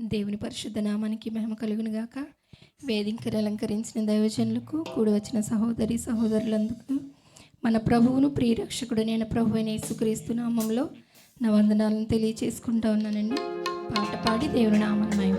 దేవుని పరిశుద్ధ నామానికి మహిమ కలుగును గాక. వేదికను అలంకరించిన దైవజనులకు కూడి వచ్చిన సహోదరి సహోదరులందుకు మన ప్రభువును ప్రియరక్షకుడు నేను ప్రభు అయిన యేసుక్రీస్తు నామంలో నా వందనాలను తెలియచేసుకుంటా ఉన్నానండి. పాట పాడి దేవుని నామం